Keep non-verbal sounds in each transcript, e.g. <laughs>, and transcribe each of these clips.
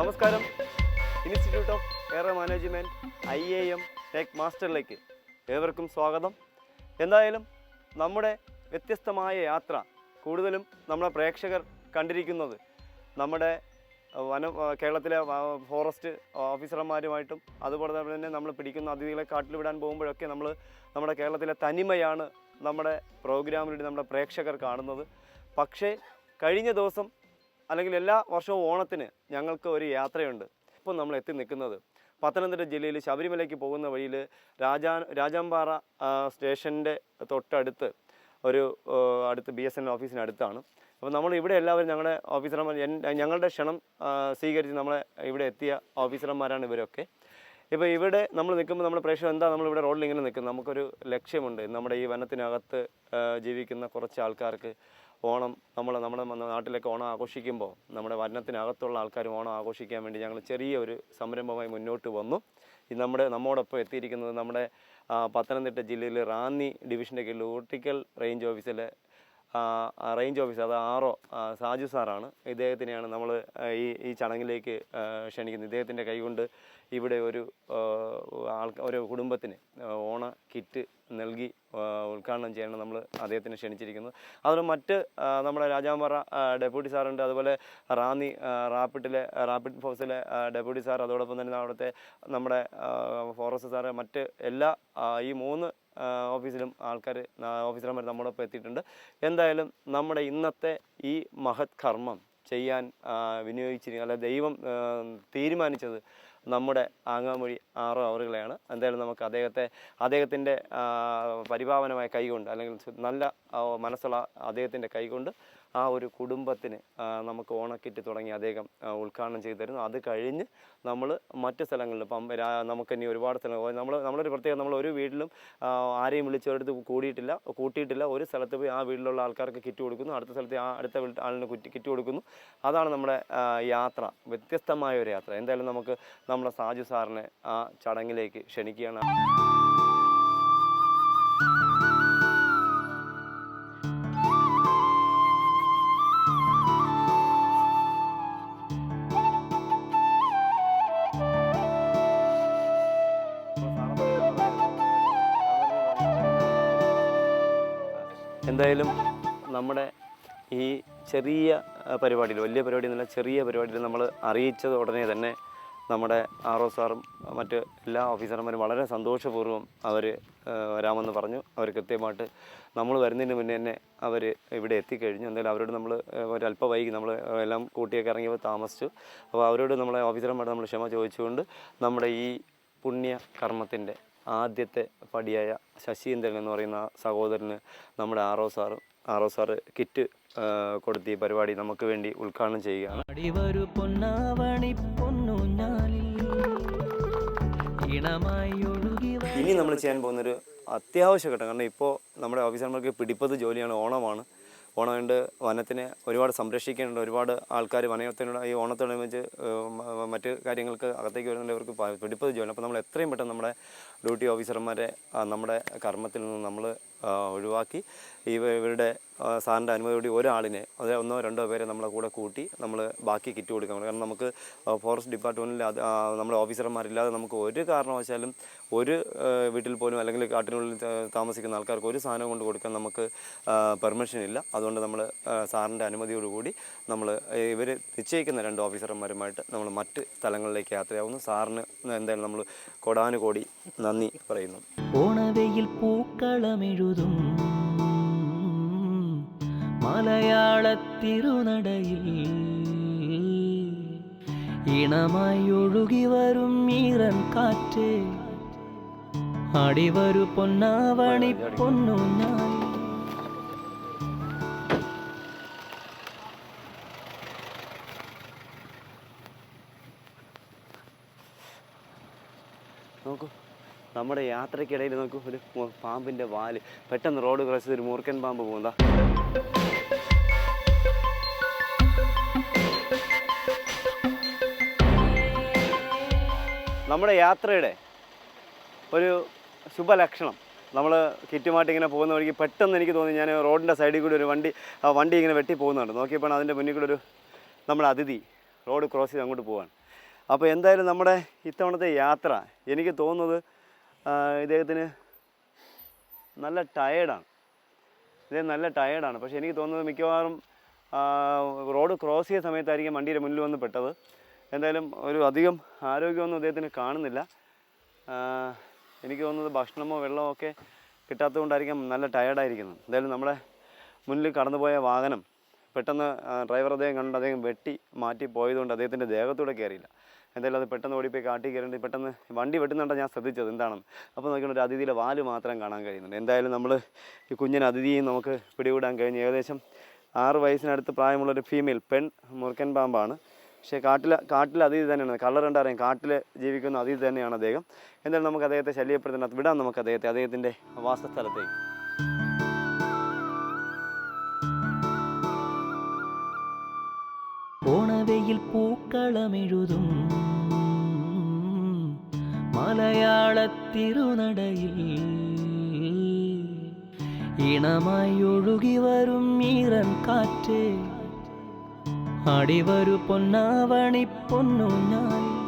നമസ്കാരം. Institute of air management I A M tech മാസ്റ്ററിലേക്ക് ഏവർക്കും സ്വാഗതം. എന്തായാലും നമ്മുടെ വ്യത്യസ്തമായ യാത്ര കൂടുതലും നമ്മുടെ പ്രേക്ഷകർ കണ്ടിരിക്കുന്നത് നമ്മുടെ വന കേരളത്തിലെ ഫോറസ്റ്റ് ഓഫീസർമാരുമായിട്ടും അതുപോലെ തന്നെ നമ്മൾ പിടിക്കുന്ന അതിഥികളെ കാട്ടിൽ വിടാൻ പോകുമ്പോഴൊക്കെ നമ്മൾ നമ്മുടെ കേരളത്തിലെ തനിമയാണ് നമ്മുടെ പ്രോഗ്രാമിലൂടെ നമ്മുടെ പ്രേക്ഷകർ കാണുന്നത്. പക്ഷേ കഴിഞ്ഞ ദിവസം അല്ലെങ്കിൽ എല്ലാ വർഷവും ഓണത്തിന് ഞങ്ങൾക്ക് ഒരു യാത്രയുണ്ട്. ഇപ്പോൾ നമ്മൾ എത്തി നിൽക്കുന്നത് പത്തനംതിട്ട ജില്ലയിൽ ശബരിമലയ്ക്ക് പോകുന്ന വഴിയിൽ രാജാ രാജാമ്പാറ സ്റ്റേഷന്റെ തൊട്ടടുത്ത് ഒരു അടുത്ത് ബി എസ് എൻ ഓഫീസിനടുത്താണ് അപ്പോൾ നമ്മൾ ഇവിടെ എല്ലാവരും ഞങ്ങളുടെ ഓഫീസർമാർ ഞങ്ങളുടെ ക്ഷണം സ്വീകരിച്ച് നമ്മളെ ഇവിടെ എത്തിയ ഓഫീസർമാരാണ് ഇവരൊക്കെ. ഇപ്പോൾ ഇവിടെ നമ്മൾ നിൽക്കുമ്പോൾ നമ്മുടെ പ്രേക്ഷകർ എന്താ നമ്മളിവിടെ റോഡിൽ ഇങ്ങനെ നിൽക്കുന്നത്? നമുക്കൊരു ലക്ഷ്യമുണ്ട്. നമ്മുടെ ഈ വനത്തിനകത്ത് ജീവിക്കുന്ന കുറച്ച് ആൾക്കാർക്ക് ഓണം നമ്മൾ നമ്മുടെ നാട്ടിലേക്ക് ഓണം ആഘോഷിക്കുമ്പോൾ നമ്മുടെ വനത്തിനകത്തുള്ള ആൾക്കാരും ഓണം ആഘോഷിക്കാൻ വേണ്ടി ഞങ്ങൾ ചെറിയൊരു സംരംഭമായി മുന്നോട്ട് വന്നു. ഇത് നമ്മുടെ നമ്മോടൊപ്പം എത്തിയിരിക്കുന്നത് നമ്മുടെ പത്തനംതിട്ട ജില്ലയിലെ റാന്നി ഡിവിഷന്റെ കീഴിൽ ഊട്ടിക്കൽ റേഞ്ച് ഓഫീസിലെ റേഞ്ച് ഓഫീസർ അത് ആറോ സാജു സാറാണ്. ഇദ്ദേഹത്തിനെയാണ് നമ്മൾ ഈ ഈ ചടങ്ങിലേക്ക് ക്ഷണിക്കുന്നത്. ഇദ്ദേഹത്തിന്റെ കൈകൊണ്ട് ഇവിടെ ഒരു ഒരു കുടുംബത്തിന് ഓണ കിറ്റ് നൽകി ഉദ്ഘാടനം ചെയ്യാനാണ് നമ്മൾ അദ്ദേഹത്തിനെ ക്ഷണിച്ചിരിക്കുന്നത്. അതുപോലെ മറ്റ് നമ്മുടെ രാജാമ്പാറ ഡെപ്യൂട്ടി സാറുണ്ട്. അതുപോലെ റാന്നി റാപ്പിട്ടിലെ റാപ്പിഡ് ഫോഴ്സിലെ ഡെപ്യൂട്ടി സാർ അതോടൊപ്പം തന്നെ അവിടുത്തെ നമ്മുടെ ഫോറസ്റ്റ് സാറ് മറ്റ് എല്ലാ ഈ മൂന്ന് ഓഫീസിലും ആൾക്കാർ ഓഫീസർമാർ നമ്മോടൊപ്പം എത്തിയിട്ടുണ്ട്. എന്തായാലും നമ്മുടെ ഇന്നത്തെ ഈ മഹത് കർമ്മം ചെയ്യാൻ വിനിയോഗിച്ചിരിക്കുക അല്ല ദൈവം തീരുമാനിച്ചത് നമ്മുടെ ആങ്ങാമൊഴി ആറോ അവറുകളെയാണ്. എന്തായാലും നമുക്ക് അദ്ദേഹത്തെ അദ്ദേഹത്തിന്റെ പരിപാവനമായ കൈകൊണ്ട് അല്ലെങ്കിൽ നല്ല മനസ്സുള്ള അദ്ദേഹത്തിന്റെ കൈകൊണ്ട് ആ ഒരു കുടുംബത്തിന് നമുക്ക് ഓണക്കിറ്റ് തുടങ്ങി അദ്ദേഹം ഉദ്ഘാടനം ചെയ്തു തരുന്നു. അത് കഴിഞ്ഞ് നമ്മൾ മറ്റ് സ്ഥലങ്ങളിൽ ഇപ്പം നമുക്ക് ഇനി ഒരുപാട് സ്ഥലങ്ങൾ നമ്മൾ നമ്മളൊരു പ്രത്യേകം നമ്മൾ ഒരു വീട്ടിലും ആരെയും വിളിച്ചവരടുത്ത് കൂടിയിട്ടില്ല കൂട്ടിയിട്ടില്ല. ഒരു സ്ഥലത്ത് പോയി ആ വീട്ടിലുള്ള ആൾക്കാർക്ക് കിറ്റ് കൊടുക്കുന്നു. അടുത്ത സ്ഥലത്ത് ആ അടുത്ത ആളിന് കുറ്റി കിറ്റ് കൊടുക്കുന്നു. അതാണ് നമ്മുടെ യാത്ര വ്യത്യസ്തമായ ഒരു യാത്ര. എന്തായാലും നമുക്ക് നമ്മുടെ സാജു സാറിനെ ആ ചടങ്ങിലേക്ക് ക്ഷണിക്കുകയാണ്. എന്തായാലും നമ്മുടെ ഈ ചെറിയ പരിപാടിയിൽ വലിയ പരിപാടി എന്നല്ല ചെറിയ പരിപാടിയിൽ നമ്മൾ അറിയിച്ചത് ഉടനെ തന്നെ നമ്മുടെ ആർ ഒ സാറും മറ്റ് എല്ലാ ഓഫീസർമാരും വളരെ സന്തോഷപൂർവം അവർ വരാമെന്ന് പറഞ്ഞു. അവർ കൃത്യമായിട്ട് നമ്മൾ വരുന്നതിന് മുന്നേ തന്നെ അവർ ഇവിടെ എത്തിക്കഴിഞ്ഞു. എന്തായാലും അവരോട് നമ്മൾ ഒരല്പ വൈകി നമ്മൾ എല്ലാം കൂട്ടിയൊക്കെ ഇറങ്ങിയപ്പോൾ താമസിച്ചു. അപ്പോൾ അവരോട് നമ്മളെ ഓഫീസർമാരോട് നമ്മൾ ക്ഷമ ചോദിച്ചുകൊണ്ട് നമ്മുടെ ഈ പുണ്യ കർമ്മത്തിന്റെ ആദ്യത്തെ പടിയായ ശശീന്ദ്രൻ എന്ന് പറയുന്ന സഹോദരന് നമ്മുടെ R O sir R O sir kit കൊടുത്ത് ഈ പരിപാടി നമുക്ക് വേണ്ടി ഉദ്ഘാടനം ചെയ്യുകയാണ്. ഇനി നമ്മൾ ചെയ്യാൻ പോകുന്നൊരു അത്യാവശ്യ ഘട്ടം. കാരണം ഇപ്പോൾ നമ്മുടെ ഓഫീസർമാർക്ക് പിടിപ്പത് ജോലിയാണ് ഓണമാണ്. ഓണം കൊണ്ട് വനത്തിനെ ഒരുപാട് സംരക്ഷിക്കേണ്ടത് ഒരുപാട് ആൾക്കാർ വനത്തിനോട് ഈ ഓണത്തോടനുബന്ധിച്ച് മറ്റ് കാര്യങ്ങൾക്ക് അകത്തേക്ക് വരുന്നുണ്ട് അവർക്ക് പിടിപ്പത് ജോലി അപ്പോൾ നമ്മൾ എത്രയും പെട്ടെന്ന് നമ്മുടെ ഡ്യൂട്ടി ഓഫീസർമാരെ നമ്മുടെ കർമ്മത്തിൽ നിന്ന് നമ്മൾ ഒഴിവാക്കി ഇവ ഇവരുടെ സാറിന്റെ അനുമതിയോടെ ഒരാളിനെ അതായത് ഒന്നോ രണ്ടോ പേരെ നമ്മളെ കൂടെ കൂട്ടി നമ്മൾ ബാക്കി കിറ്റ് കൊടുക്കാൻ കാരണം നമുക്ക് ഫോറസ്റ്റ് ഡിപ്പാർട്ട്മെന്റിൽ അത് നമ്മുടെ ഓഫീസർമാരില്ലാതെ നമുക്ക് ഒരു കാരണവശാലും ഒരു വീട്ടിൽ പോലും അല്ലെങ്കിൽ കാട്ടിനുള്ളിൽ താമസിക്കുന്ന ആൾക്കാർക്ക് ഒരു സാധനം കൊണ്ട് കൊടുക്കാൻ നമുക്ക് പെർമിഷൻ ഇല്ല. അതുകൊണ്ട് നമ്മൾ സാറിന്റെ അനുമതിയോടുകൂടി നമ്മൾ ഇവർ നിശ്ചയിക്കുന്ന രണ്ട് ഓഫീസർമാരുമായിട്ട് നമ്മൾ മറ്റ് സ്ഥലങ്ങളിലേക്ക് യാത്രയാവുന്നു. സാറിന് എന്തായാലും നമ്മൾ കൊടാനുകോടി നന്ദി പറയുന്നു. ഓണവെയിൽ പൂക്കളമെഴുതും. മലയാള തിരുനടയിൽ ഇണമായി ഒഴുകി വരും ഈറൻ കാറ്റ്. അടിവരു പൊന്നാവണി പൊന്നു നോക്കൂ നമ്മുടെ യാത്രക്കിടയിൽ നോക്കും ഒരു പാമ്പിന്റെ വാൽ. പെട്ടെന്ന് റോഡ് ക്രോസ് ഒരു മൂർക്കൻ പാമ്പ് പോകുന്നതാ നമ്മുടെ യാത്രയുടെ ഒരു ശുഭലക്ഷണം. നമ്മൾ കിറ്റുമായിട്ട് ഇങ്ങനെ പോകുന്ന വഴിക്ക് പെട്ടെന്ന് എനിക്ക് തോന്നി ഞാൻ റോഡിന്റെ സൈഡിൽ കൂടി ഒരു വണ്ടി വണ്ടി ഇങ്ങനെ വെട്ടി പോകുന്നുണ്ട്. നോക്കിയപ്പോൾ അതിന്റെ മുന്നിൽ കൂടെ ഒരു നമ്മുടെ അതിഥി റോഡ് ക്രോസ് ചെയ്ത് അങ്ങോട്ട് പോവാണ്. അപ്പോൾ എന്തായാലും നമ്മുടെ ഇത്തവണത്തെ യാത്ര എനിക്ക് തോന്നുന്നത് ഇദ്ദേഹത്തിന് നല്ല ടയേർഡാണ് ഇദ്ദേഹം നല്ല ടയേർഡാണ് പക്ഷേ എനിക്ക് തോന്നുന്നത് മിക്കവാറും റോഡ് ക്രോസ് ചെയ്ത സമയത്തായിരിക്കും വണ്ടിയുടെ മുന്നിൽ വന്ന് പെട്ടത്. എന്തായാലും ഒരു അധികം ആരോഗ്യമൊന്നും അദ്ദേഹത്തിന് കാണുന്നില്ല. എനിക്ക് തോന്നുന്നത് ഭക്ഷണമോ വെള്ളമോ ഒക്കെ കിട്ടാത്തതുകൊണ്ടായിരിക്കും നല്ല ടയേർഡായിരിക്കുന്നത് എന്തായാലും നമ്മുടെ മുന്നിൽ കടന്നുപോയ വാഹനം പെട്ടെന്ന് ഡ്രൈവർ അദ്ദേഹം കണ്ട് അദ്ദേഹം വെട്ടി മാറ്റി പോയതുകൊണ്ട് അദ്ദേഹത്തിന്റെ ദേഹത്തൂടെ കയറിയില്ല എന്തായാലും അത് പെട്ടെന്ന് ഓടിപ്പോയി കാട്ടി കയറേണ്ടി പെട്ടെന്ന് വണ്ടി വെട്ടുന്നുണ്ടോ ഞാൻ ശ്രദ്ധിച്ചത് എന്താണെന്ന്. അപ്പോൾ നോക്കിയാൽ ഒരു അതിഥിയിലെ വാൽ മാത്രം കാണാൻ കഴിയുന്നുണ്ട്. എന്തായാലും നമ്മൾ ഈ കുഞ്ഞിന് അതിഥിയും നമുക്ക് പിടികൂടാൻ കഴിഞ്ഞു ഏകദേശം ആറ് വയസ്സിനടുത്ത് പ്രായമുള്ളൊരു ഫീമെയിൽ പെൺ മുറുക്കൻ പാമ്പാണ്. പക്ഷേ കാട്ടിലെ കാട്ടിലെ അതിഥി തന്നെയാണ്. കളർ കാട്ടിൽ ജീവിക്കുന്ന അതിഥി തന്നെയാണ് അദ്ദേഹം. എന്തായാലും നമുക്ക് അദ്ദേഹത്തെ ശല്യപ്പെടുത്തുന്നത് വിടാം നമുക്ക് അദ്ദേഹത്തെ അദ്ദേഹത്തിന്റെ വാസസ്ഥലത്തേക്ക്. ഓണവെയിൽ പൂക്കളമെഴുതും. മലയാളത്തിരുനടയിൽ ഇണമായി ഒഴുകി വരും ഈറൻ കാറ്റ്. അടിവരു പൊന്നാവണി പൊന്നുനായി എന്തായാലും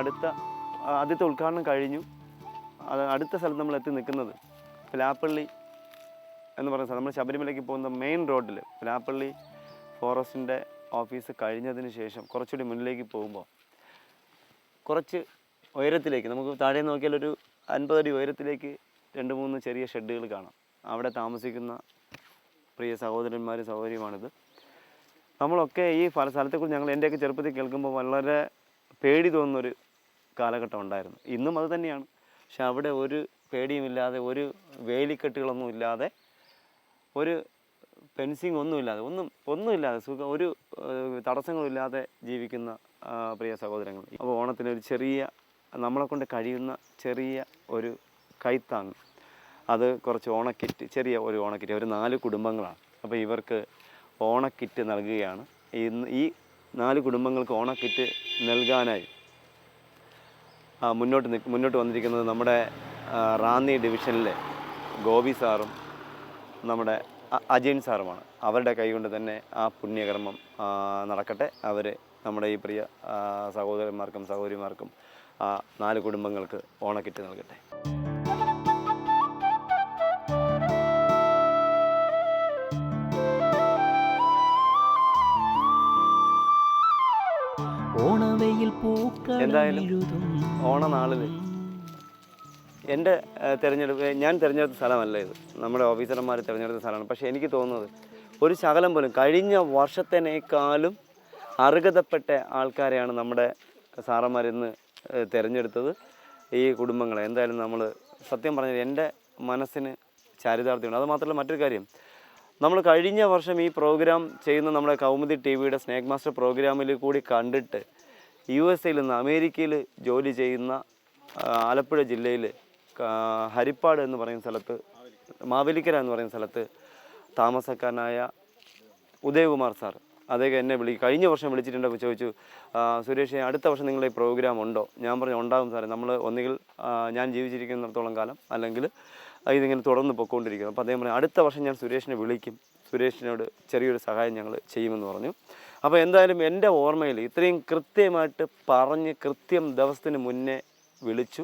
അടുത്ത ആദ്യത്തെ ഉദ്ഘാടനം കഴിഞ്ഞു. അത് അടുത്ത സ്ഥലത്ത് നമ്മൾ എത്തി നിൽക്കുന്നത് പിലാപ്പള്ളി എന്ന് പറയുന്ന സ്ഥലം. നമ്മൾ ശബരിമലയ്ക്ക് പോകുന്ന മെയിൻ റോഡിൽ പിലാപ്പള്ളി ഫോറസ്റ്റിന്റെ ഓഫീസ് കഴിഞ്ഞതിന് ശേഷം കുറച്ചുകൂടി മുന്നിലേക്ക് പോകുമ്പോൾ കുറച്ച് ഉയരത്തിലേക്ക് നമുക്ക് താഴെ നോക്കിയാൽ ഒരു അൻപതടി ഉയരത്തിലേക്ക് രണ്ട് മൂന്ന് ചെറിയ ഷെഡുകൾ കാണാം. അവിടെ താമസിക്കുന്ന പ്രിയ സഹോദരന്മാരും സഹോദരിയുമാണിത്. നമ്മളൊക്കെ ഈ സ്ഥലത്തെക്കുറിച്ച് ഞങ്ങൾ എന്റെയൊക്കെ ചെറുപ്പത്തിൽ കേൾക്കുമ്പോൾ വളരെ പേടി തോന്നുന്നൊരു കാലഘട്ടം ഉണ്ടായിരുന്നു. ഇന്നും അത് തന്നെയാണ്. പക്ഷെ അവിടെ ഒരു പേടിയുമില്ലാതെ ഒരു വേലിക്കെട്ടുകളൊന്നും ഇല്ലാതെ ഒരു ഫെൻസിങ് ഒന്നുമില്ലാതെ ഒന്നും ഒന്നുമില്ലാതെ സുഖം ഒരു തടസ്സങ്ങളില്ലാതെ ജീവിക്കുന്ന പ്രിയ സഹോദരങ്ങൾ. അപ്പോൾ ഓണത്തിന് ഒരു ചെറിയ നമ്മളെ കൊണ്ട് കഴിയുന്ന ചെറിയ ഒരു കൈത്താങ് അത് കുറച്ച് ഓണക്കിറ്റ് ചെറിയ ഒരു ഓണക്കിറ്റ് ഒരു നാല് കുടുംബങ്ങളാണ്. അപ്പോൾ ഇവർക്ക് ഓണക്കിറ്റ് നൽകുകയാണ്. ഇന്ന് ഈ നാല് കുടുംബങ്ങൾക്ക് ഓണക്കിറ്റ് നൽകാനായി മുന്നോട്ട് മുന്നോട്ട് വന്നിരിക്കുന്നത് നമ്മുടെ റാന്നി ഡിവിഷനിലെ ഗോപി സാറും നമ്മുടെ അജയൻ സാറുമാണ്. അവരുടെ കൈകൊണ്ട് തന്നെ ആ പുണ്യകർമ്മം നടക്കട്ടെ. അവർ നമ്മുടെ ഈ പ്രിയ സഹോദരന്മാർക്കും സഹോദരിമാർക്കും ആ നാല് കുടുംബങ്ങൾക്ക് ഓണക്കിറ്റ് നൽകട്ടെ. എന്തായാലും ഓണനാളിൽ എന്റെ തിരഞ്ഞെടുപ്പ് ഞാൻ തിരഞ്ഞെടുത്ത സ്ഥലമല്ല ഇത്. നമ്മുടെ ഓഫീസർമാർ തിരഞ്ഞെടുത്ത സ്ഥലമാണ്. പക്ഷേ എനിക്ക് തോന്നുന്നത് ഒരു ശകലം പോലും കഴിഞ്ഞ വർഷത്തിനേക്കാളും അർഹതപ്പെട്ട ആൾക്കാരെയാണ് നമ്മുടെ സാറന്മാർ ഇന്ന് തിരഞ്ഞെടുത്തത്. ഈ കുടുംബങ്ങളെ. എന്തായാലും നമ്മൾ സത്യം പറഞ്ഞത് എന്റെ മനസ്സിന് ചാരിതാർത്ഥ്യമുണ്ട്. അത് മാത്രമല്ല മറ്റൊരു കാര്യം. നമ്മൾ കഴിഞ്ഞ വർഷം ഈ പ്രോഗ്രാം ചെയ്യുന്ന നമ്മുടെ കൗമുദി ടി വിയുടെ സ്നേക് മാസ്റ്റർ പ്രോഗ്രാമിൽ കൂടി കണ്ടിട്ട് യു എസ് എയിൽ നിന്ന് അമേരിക്കയിൽ ജോലി ചെയ്യുന്ന ആലപ്പുഴ ജില്ലയിൽ ഹരിപ്പാട് എന്ന് പറയുന്ന സ്ഥലത്ത് മാവേലിക്കര എന്ന് പറയുന്ന സ്ഥലത്ത് താമസക്കാരനായ ഉദയകുമാർ സാർ. അദ്ദേഹം എന്നെ വിളി കഴിഞ്ഞ വർഷം വിളിച്ചിട്ടുണ്ടോ ചോദിച്ചു സുരേഷ് അടുത്ത വർഷം നിങ്ങളുടെ ഈ പ്രോഗ്രാം ഉണ്ടോ? ഞാൻ പറഞ്ഞു ഉണ്ടാകും സാറേ. നമ്മൾ ഒന്നുകിൽ ഞാൻ ജീവിച്ചിരിക്കുന്നിടത്തോളം കാലം അല്ലെങ്കിൽ ഇതിങ്ങനെ തുടർന്ന് പൊയ്ക്കൊണ്ടിരിക്കുന്നു അപ്പോൾ അദ്ദേഹം പറഞ്ഞു അടുത്ത വർഷം ഞാൻ സുരേഷിനെ വിളിക്കും. സുരേഷിനോട് ചെറിയൊരു സഹായം ഞങ്ങൾ ചെയ്യുമെന്ന് പറഞ്ഞു. അപ്പോൾ എന്തായാലും എന്റെ ഓർമ്മയിൽ ഇത്രയും കൃത്യമായിട്ട് പറഞ്ഞ് കൃത്യം ദിവസത്തിന് മുന്നേ വിളിച്ചു.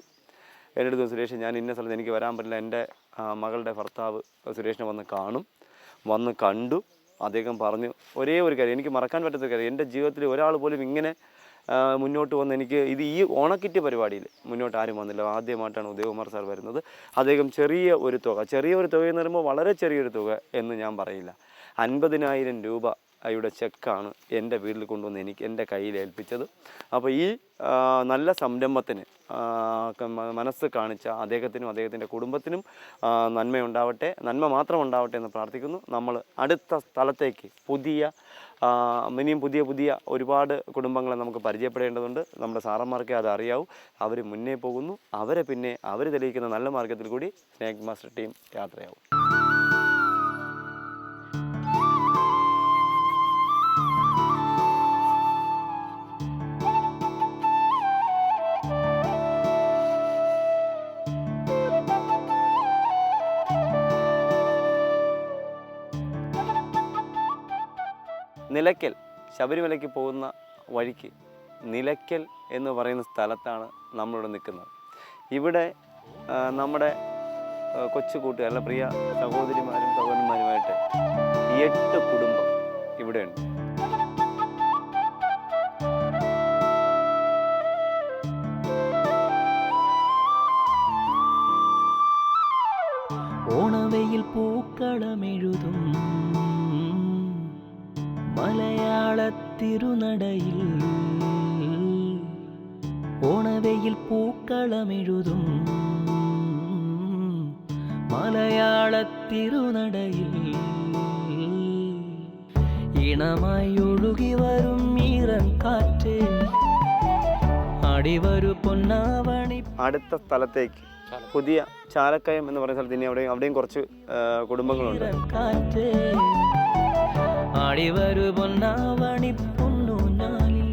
എന്റെ അടുത്ത് സുരേഷ് ഞാൻ ഇന്ന സ്ഥലത്ത് എനിക്ക് വരാൻ പറ്റില്ല. എന്റെ മകളുടെ ഭർത്താവ് സുരേഷിനെ വന്ന് കാണും. വന്ന് കണ്ടു. അദ്ദേഹം പറഞ്ഞു ഒരേ ഒരു കാര്യം എനിക്ക് മറക്കാൻ പറ്റാത്ത കാര്യം. എന്റെ ജീവിതത്തിൽ ഒരാൾ പോലും ഇങ്ങനെ മുന്നോട്ട് വന്ന് എനിക്ക് ഇത് ഈ ഓണക്കിറ്റ് പരിപാടിയിൽ മുന്നോട്ട് ആരും വന്നില്ല. ആദ്യമായിട്ടാണ് ഉദയകുമാർ സാർ വരുന്നത്. അദ്ദേഹം ചെറിയ ഒരു തുക ചെറിയ ഒരു തുക എന്ന് പറയുമ്പോൾ വളരെ ചെറിയൊരു തുക എന്ന് ഞാൻ പറയില്ല. അൻപതിനായിരം രൂപ യുടെ ചെക്കാണ് എന്റെ വീട്ടിൽ കൊണ്ടുവന്ന് എനിക്ക് എന്റെ കയ്യിൽ ഏൽപ്പിച്ചത്. അപ്പോൾ ഈ നല്ല സംരംഭത്തിന് മനസ്സ് കാണിച്ച അദ്ദേഹത്തിനും അദ്ദേഹത്തിന്റെ കുടുംബത്തിനും നന്മയുണ്ടാവട്ടെ നന്മ മാത്രം ഉണ്ടാവട്ടെ എന്ന് പ്രാർത്ഥിക്കുന്നു. നമ്മൾ അടുത്ത സ്ഥലത്തേക്ക് പുതിയ ഇനിയും പുതിയ പുതിയ ഒരുപാട് കുടുംബങ്ങളെ നമുക്ക് പരിചയപ്പെടേണ്ടതുണ്ട്. നമ്മുടെ സാറന്മാർക്ക് അത് അറിയാവൂ. അവർ മുന്നേ പോകുന്നു. അവരെ പിന്നെ അവർ തെളിയിക്കുന്ന നല്ല മാർഗത്തിൽ കൂടി സ്നേക് മാസ്റ്റർ ടീം യാത്രയാവും. നിലയ്ക്കൽ ശബരിമലയ്ക്ക് പോകുന്ന വഴിക്ക് നിലയ്ക്കൽ എന്ന് പറയുന്ന സ്ഥലത്താണ് നമ്മളിവിടെ നിൽക്കുന്നത്. ഇവിടെ നമ്മുടെ കൊച്ചു കൂട്ടുകാർ അല്ല പ്രിയ സഹോദരിമാരും സഹോദരന്മാരുമായിട്ട് എട്ട് കുടുംബം ഇവിടെയുണ്ട്. മലയാള ഓണവെയിൽ ഓണവയിൽ പൂക്കളമെഴുതും. മലയാളത്തിരുനടയിൽ ഇണമായി ഒഴുകി വരും ഈറൻ കാറ്റ്. അടിവരു പൊന്നാവണി. അടുത്ത സ്ഥലത്തേക്ക് പുതിയ ചാലക്കയം എന്ന് പറയുന്ന സ്ഥലത്ത് ഇനി അവിടെയും അവിടെയും കുറച്ച് കുടുംബങ്ങളുണ്ട്. കാറ്റ്. ആടിവരു പൊന്നാവണി പൊന്നൂഞ്ഞാലിൽ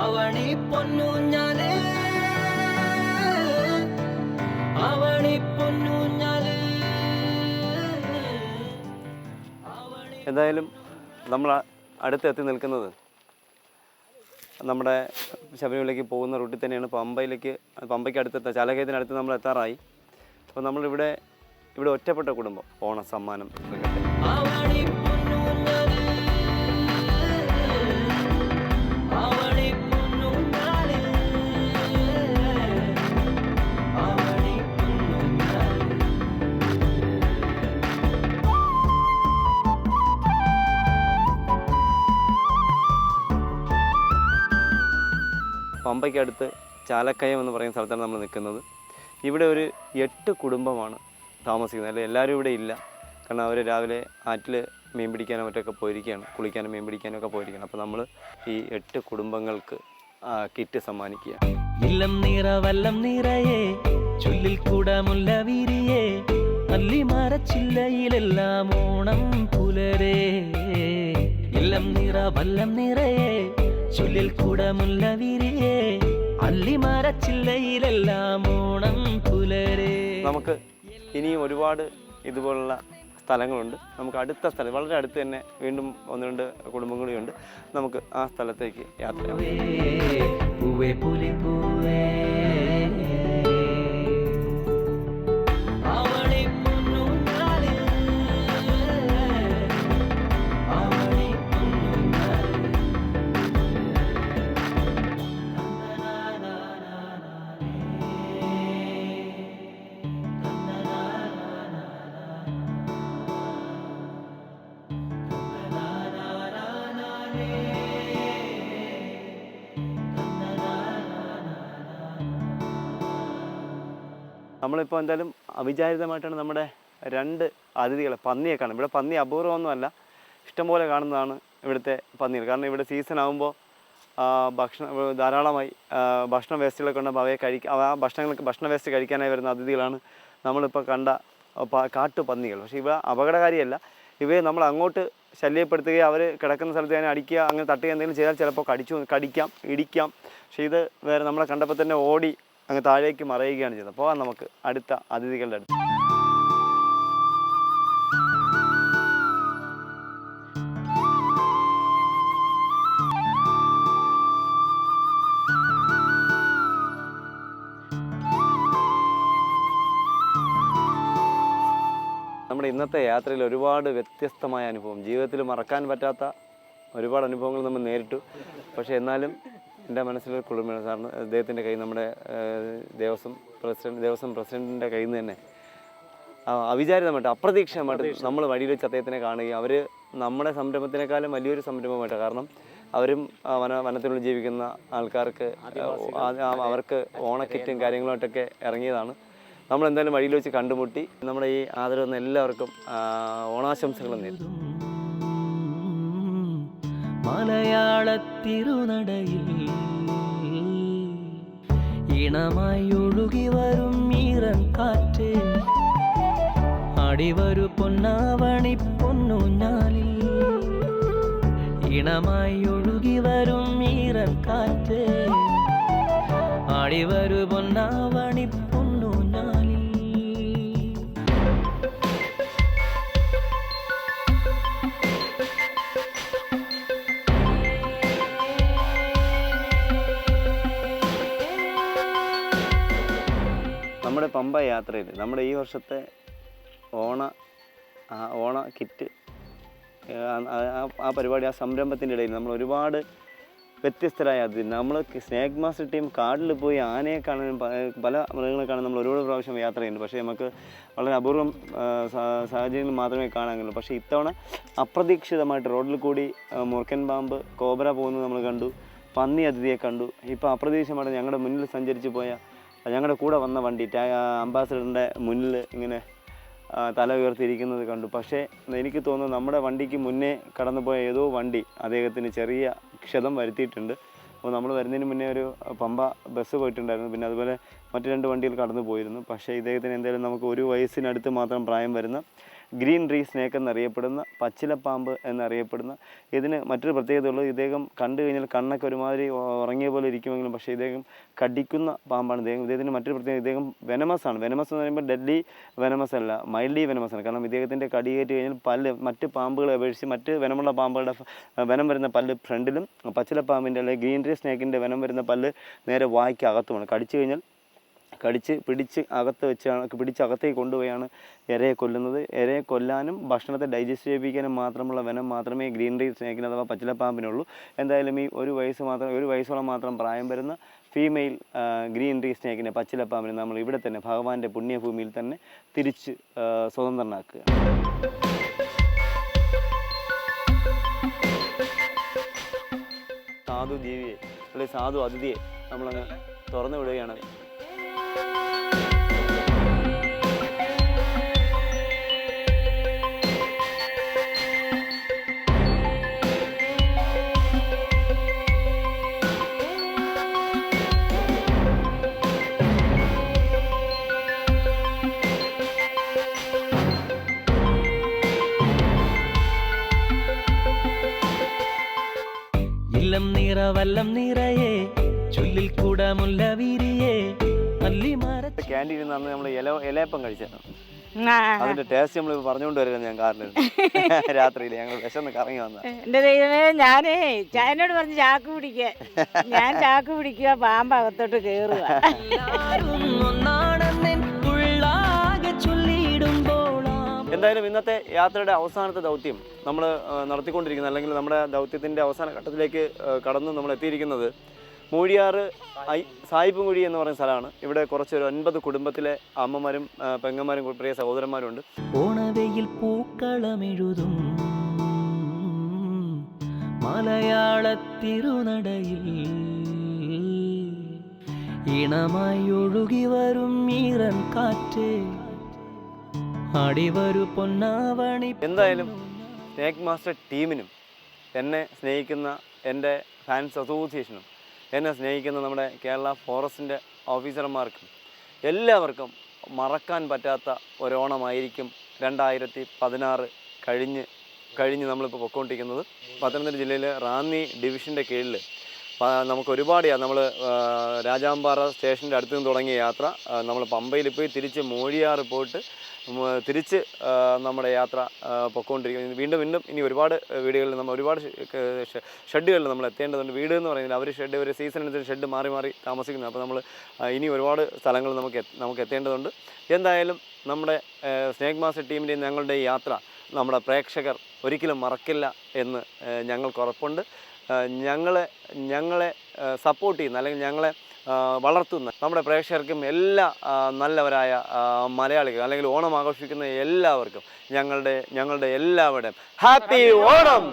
അവണി പൊന്നൂഞ്ഞാൽ അവണി പൊന്നൂഞ്ഞാൽ എന്തായാലും നമ്മൾ അടുത്ത് എത്തി നിൽക്കുന്നത് നമ്മുടെ ശബരിമലയ്ക്ക് പോകുന്ന റൂട്ടിൽ തന്നെയാണ്. പമ്പയിലേക്ക് പമ്പയ്ക്ക് അടുത്തെത്താൻ ചാലകയത്തിനടുത്ത് നമ്മൾ എത്താറായി. അപ്പോൾ നമ്മളിവിടെ ഇവിടെ ഒറ്റപ്പെട്ട കുടുംബം ഓണ സമ്മാനം പമ്പയ്ക്ക് അടുത്ത് ചാലക്കയം എന്ന് പറയുന്ന സ്ഥലത്താണ് നമ്മൾ നിൽക്കുന്നത്. ഇവിടെ ഒരു എട്ട് കുടുംബമാണ് താമസിക്കുന്നത്. അല്ലെ? എല്ലാവരും ഇവിടെ ഇല്ല. കാരണം അവർ രാവിലെ ആറ്റിൽ മീൻ പിടിക്കാനോ മറ്റൊക്കെ പോയിരിക്കുകയാണ്. കുളിക്കാനും മീൻ പിടിക്കാനും ഒക്കെ പോയിരിക്കുകയാണ്. അപ്പോൾ നമ്മൾ ഈ എട്ട് കുടുംബങ്ങൾക്ക് കിറ്റ് സമ്മാനിക്കുക ഇല്ലം നീറ വല്ലം നീറയേ ചുല്ലിൽ കൂടമുല്ല വീരിയേ അല്ലി മരച്ചില്ലയിലെല്ലാം ഓണം പുലരേ. ഇല്ലം നിറ വല്ലം നിറയെ ചുല്ലിൽ കുടമുള്ള വിരിയെ അല്ലി മരച്ചില്ലയിലെല്ലാം ഓണം പുലരേ. നമുക്ക് ഇനിയും ഒരുപാട് ഇതുപോലുള്ള സ്ഥലങ്ങളുണ്ട്. നമുക്ക് അടുത്ത സ്ഥലം വളരെ അടുത്ത് തന്നെ വീണ്ടും ഒന്ന് രണ്ട് കുടുംബങ്ങളുണ്ട് നമുക്ക് ആ സ്ഥലത്തേക്ക് യാത്ര ചെയ്യാം. നമ്മളിപ്പോൾ എന്തായാലും അവിചാരിതമായിട്ടാണ് നമ്മുടെ രണ്ട് അതിഥികളെ പന്നിയെ കാണുന്നത് ഇവിടെ പന്നി അപൂർവമൊന്നുമല്ല. ഇഷ്ടംപോലെ കാണുന്നതാണ് ഇവിടുത്തെ പന്നികൾ. കാരണം ഇവിടെ സീസൺ ആകുമ്പോൾ ഭക്ഷണം ധാരാളമായി ഭക്ഷണ വേസ്റ്റുകളൊക്കെ ഉണ്ടാകും അവയെ കഴിക്കുക ആ ഭക്ഷണങ്ങൾക്ക് ഭക്ഷണ വേസ്റ്റ് കഴിക്കാനായി വരുന്ന അതിഥികളാണ് നമ്മളിപ്പോൾ കണ്ട കാട്ടു പന്നികൾ പക്ഷേ ഇവ അപകടകാരിയല്ല. ഇവയെ നമ്മൾ അങ്ങോട്ട് ശല്യപ്പെടുത്തുകയും അവർ കിടക്കുന്ന സ്ഥലത്ത് തന്നെ അടിക്കുക അങ്ങനെ തട്ടുക എന്തെങ്കിലും ചെയ്താൽ ചിലപ്പോൾ കടിച്ചു കടിക്കാം ഇടിക്കാം. പക്ഷേ ഇത് വേറെ നമ്മളെ കണ്ടപ്പോൾ തന്നെ ഓടി അങ്ങ് താഴേക്ക് മറയുകയാണ് ചെയ്തത്. പോകാം നമുക്ക് അടുത്ത അതിഥികളുടെ അടുത്ത്. നമ്മുടെ ഇന്നത്തെ യാത്രയിൽ ഒരുപാട് വ്യത്യസ്തമായ അനുഭവം. ജീവിതത്തിൽ മറക്കാൻ പറ്റാത്ത ഒരുപാട് അനുഭവങ്ങൾ നമ്മൾ നേരിട്ടു. പക്ഷേ എന്നാലും എന്റെ മനസ്സിലൊരു കുളിർമയാണ്. സാറിന് അദ്ദേഹത്തിന്റെ കൈ നമ്മുടെ ദേവസ്വം പ്രസിഡന്റ് ദേവസ്വം പ്രസിഡന്റിന്റെ കയ്യിൽ നിന്ന് തന്നെ. അവിചാരിതമായിട്ട് അപ്രതീക്ഷിതമായിട്ട് നമ്മൾ വഴിയിൽ വെച്ച് അദ്ദേഹത്തിനെ കാണുകയും അവർ നമ്മുടെ സംരംഭത്തിനേക്കാളും വലിയൊരു സംരംഭമായിട്ട് കാരണം അവരും വന വനത്തിനുള്ളിൽ ജീവിക്കുന്ന ആൾക്കാർക്ക് അവർക്ക് ഓണക്കിറ്റും കാര്യങ്ങളുമായിട്ടൊക്കെ ഇറങ്ങിയതാണ്. നമ്മൾ എന്തായാലും വഴിയിൽ വെച്ച് കണ്ടുമുട്ടി നമ്മുടെ ഈ ആദരവ് എല്ലാവർക്കും ഓണാശംസകളും നേരിടും മലയാള തിരുനടയിൽ ഇണമായി ഒഴുകി വരും ഈറൻ കാറ്റ് അടിവരു പൊന്നാവണി പൊന്നൂഞ്ഞാലിൽ ഇണമായി ഒഴുകി വരും ഈറൻ കാറ്റ് അടിവരു പൊന്നാവണി പൊന്നൂഞ്ഞാലിൽ പമ്പ യാത്രയിൽ നമ്മുടെ ഈ വർഷത്തെ ഓണ ആ ഓണ കിറ്റ് ആ- പരിപാടി ആ സംരംഭത്തിന്റെ ഇടയിൽ നമ്മൾ ഒരുപാട് വ്യത്യസ്തരായ അതിഥി. നമ്മൾ സ്നേക് മാസ്റ്റർ ടീം കാടിൽ പോയി ആനയെ കാണാനും പല മൃഗങ്ങളെ കാണാൻ നമ്മൾ ഒരുപാട് പ്രാവശ്യം യാത്ര ചെയ്യുന്നുണ്ട്. പക്ഷേ നമുക്ക് വളരെ അപൂർവം സാഹചര്യങ്ങൾ മാത്രമേ കാണാൻ കഴിയൂ പക്ഷേ ഇത്തവണ അപ്രതീക്ഷിതമായിട്ട് റോഡിൽ കൂടി മുറുക്കൻ പാമ്പ് കോബ്ര പോകുന്നത് നമ്മൾ കണ്ടു. പന്നി അതിഥിയെ കണ്ടു. ഇപ്പോൾ അപ്രതീക്ഷിതമായിട്ട് ഞങ്ങളുടെ മുന്നിൽ സഞ്ചരിച്ച് പോയ ഞങ്ങളുടെ കൂടെ വന്ന വണ്ടി അംബാസഡറിന്റെ മുന്നിൽ ഇങ്ങനെ തല ഉയർത്തിയിരിക്കുന്നത് കണ്ടു. പക്ഷേ എനിക്ക് തോന്നുന്നു നമ്മുടെ വണ്ടിക്ക് മുന്നേ കടന്നുപോയ ഏതോ വണ്ടി അദ്ദേഹത്തിന് ചെറിയ ക്ഷതം വരുത്തിയിട്ടുണ്ട്. അപ്പോൾ നമ്മൾ വരുന്നതിന് മുന്നേ ഒരു പമ്പ ബസ് പോയിട്ടുണ്ടായിരുന്നു. പിന്നെ അതുപോലെ മറ്റു രണ്ട് വണ്ടികൾ കടന്നു പോയിരുന്നു പക്ഷേ ഇദ്ദേഹത്തിന് എന്തായാലും നമുക്ക് ഒരു വയസ്സിനടുത്ത് മാത്രം പ്രായം വരുന്ന ഗ്രീൻ ട്രീ സ്നേക്ക് എന്നറിയപ്പെടുന്ന പച്ചിലപ്പാമ്പ് എന്നറിയപ്പെടുന്ന ഇതിന് മറ്റൊരു പ്രത്യേകത ഉള്ളത് ഇദ്ദേഹം കണ്ടു കഴിഞ്ഞാൽ കണ്ണൊക്കെ ഒരുമാതിരി ഉറങ്ങിയ പോലെ ഇരിക്കുമെങ്കിലും പക്ഷേ ഇദ്ദേഹം കടിക്കുന്ന പാമ്പാണ്. ഇദ്ദേഹം ഇദ്ദേഹത്തിന് മറ്റൊരു പ്രത്യേകത ഇദ്ദേഹം വെനമസ് ആണ് വെനമസ് എന്ന് പറയുമ്പോൾ ഡെഡ്ലി വെനമസ് അല്ല മൈൽഡി വെനമസ് ആണ് കാരണം ഇദ്ദേഹത്തിന്റെ കടിയേറ്റ് കഴിഞ്ഞാൽ പല്ല് മറ്റ് പാമ്പുകളെ അപേക്ഷിച്ച് മറ്റ് വെനമുള്ള പാമ്പുകളുടെ വെനം വരുന്ന പല്ല് ഫ്രണ്ടിലും പച്ചിലപ്പാമ്പിന്റെ അല്ലെങ്കിൽ ഗ്രീൻ ട്രീ സ്നേക്കിന്റെ വെനം വരുന്ന പല്ല് നേരെ വായിക്കകത്തുമാണ്. കടിച്ചു കഴിഞ്ഞാൽ കടിച്ച് പിടിച്ച് അകത്ത് വെച്ചാണ് പിടിച്ച് അകത്തേക്ക് കൊണ്ടുപോയാണ് ഇരയെ കൊല്ലുന്നത്. ഇരയെ കൊല്ലാനും ഭക്ഷണത്തെ ഡൈജസ്റ്റ് ചെയ്യിപ്പിക്കാനും മാത്രമുള്ള വനം മാത്രമേ ഗ്രീൻ ട്രീ സ്നേക്കിന് അഥവാ പച്ചിലപ്പാമ്പിനുള്ളൂ. എന്തായാലും ഈ ഒരു വയസ്സ് മാത്രം ഒരു വയസ്സോളം മാത്രം പ്രായം വരുന്ന ഫീമെയിൽ ട്രീ സ്നേഹിക്കുന്ന പച്ചിലപ്പാമ്പിനെ നമ്മൾ ഇവിടെ തന്നെ ഭഗവാന്റെ പുണ്യഭൂമിയിൽ തന്നെ തിരിച്ച് സ്വതന്ത്രനാക്കുക. സാധു ജീവിയെ അല്ലെങ്കിൽ സാധു അതിഥിയെ നമ്മളങ്ങ് തുറന്നു വിടുകയാണ്. ക്യാന്റീനിൽ നിന്ന് നമ്മൾ ഇല ഇലയപ്പം കഴിച്ചാണ് അതിന്റെ ടേസ്റ്റ് നമ്മൾ പറഞ്ഞുകൊണ്ട് വരുന്നത് ഞാൻ കാറിൽ <laughs> രാത്രിയിൽ ഞങ്ങൾ വിശന്ന് കറങ്ങി വന്ന എന്റെ ദൈവമേ ഞാനേ ചായനോട് പറഞ്ഞ് ചാക്ക് പിടിക്കാൻ ഞാൻ ചാക്ക് പിടിക്കുക പാമ്പ് അകത്തോട്ട് കേറുക. എന്തായാലും ഇന്നത്തെ യാത്രയുടെ അവസാനത്തെ ദൗത്യം നമ്മൾ നടത്തിക്കൊണ്ടിരിക്കുന്നത് അല്ലെങ്കിൽ നമ്മുടെ ദൗത്യത്തിന്റെ അവസാന ഘട്ടത്തിലേക്ക് കടന്നു കടന്ന് നമ്മൾ എത്തിയിരിക്കുന്നത് മൂഴിയാറ് ഐ സായിപ്പുംകുഴി എന്ന് പറയുന്ന സ്ഥലമാണ്. ഇവിടെ കുറച്ച് ഒരു ഒൻപത് കുടുംബത്തിലെ അമ്മമാരും പെങ്ങന്മാരും പ്രിയ സഹോദരന്മാരും ഉണ്ട് ഓണവെയിൽ പൂക്കളമെഴുതും. മലയാളത്തിരുനടയിൽ ഇണമായി ഒഴുകി വരും ഈറൻ കാറ്റ്. അടിവരു പൊന്നാവണി എന്തായാലും സ്നേക് മാസ്റ്റർ ടീമിനും എന്നെ സ്നേഹിക്കുന്ന എന്റെ ഫാൻസ് അസോസിയേഷനും എന്നെ സ്നേഹിക്കുന്ന നമ്മുടെ കേരള ഫോറസ്റ്റിന്റെ ഓഫീസർമാർക്കും എല്ലാവർക്കും മറക്കാൻ പറ്റാത്ത ഒരോണമായിരിക്കും രണ്ടായിരത്തി പതിനാറ് കഴിഞ്ഞ് കഴിഞ്ഞ് നമ്മളിപ്പോൾ പൊക്കോണ്ടിരിക്കുന്നത്. പത്തനംതിട്ട ജില്ലയിലെ റാന്നി ഡിവിഷന്റെ കീഴിൽ. നമുക്ക് ഒരുപാട് നമ്മൾ രാജാമ്പാറ സ്റ്റേഷന്റെ അടുത്ത് നിന്ന് തുടങ്ങിയ യാത്ര. നമ്മൾ പമ്പയിൽ പോയി തിരിച്ച് മൂഴിയാറ് പോയിട്ട് തിരിച്ച് നമ്മുടെ യാത്ര പൊക്കോണ്ടിരിക്കുന്നത് വീണ്ടും വീണ്ടും ഇനി ഒരുപാട് വീടുകളിൽ നമ്മൾ ഒരുപാട് ഷെഡുകളിൽ നമ്മൾ എത്തേണ്ടതുണ്ട്. വീട് എന്ന് പറയുന്നത് അവർ ഷെഡ് ഒരു സീസൺ അനുസരിച്ച് ഷെഡ് മാറി മാറി താമസിക്കുന്നത് അപ്പോൾ നമ്മൾ ഇനി ഒരുപാട് സ്ഥലങ്ങൾ നമുക്ക് നമുക്ക് എത്തേണ്ടതുണ്ട്. എന്തായാലും നമ്മുടെ സ്നേക് മാസ്റ്റർ ടീമിന്റെയും ഞങ്ങളുടെ യാത്ര നമ്മുടെ പ്രേക്ഷകർ ഒരിക്കലും മറക്കില്ല എന്ന് ഞങ്ങൾക്ക് ഉറപ്പുണ്ട്. ഞങ്ങളെ ഞങ്ങളെ സപ്പോർട്ട് ചെയ്യുന്ന അല്ലെങ്കിൽ ഞങ്ങളെ വളർത്തുന്ന നമ്മുടെ പ്രേക്ഷകർക്കും എല്ലാ നല്ലവരായ മലയാളികൾ അല്ലെങ്കിൽ ഓണം ആഘോഷിക്കുന്ന എല്ലാവർക്കും ഞങ്ങളുടെ ഞങ്ങളുടെ എല്ലാവരുടെയും ഹാപ്പി ഓണം!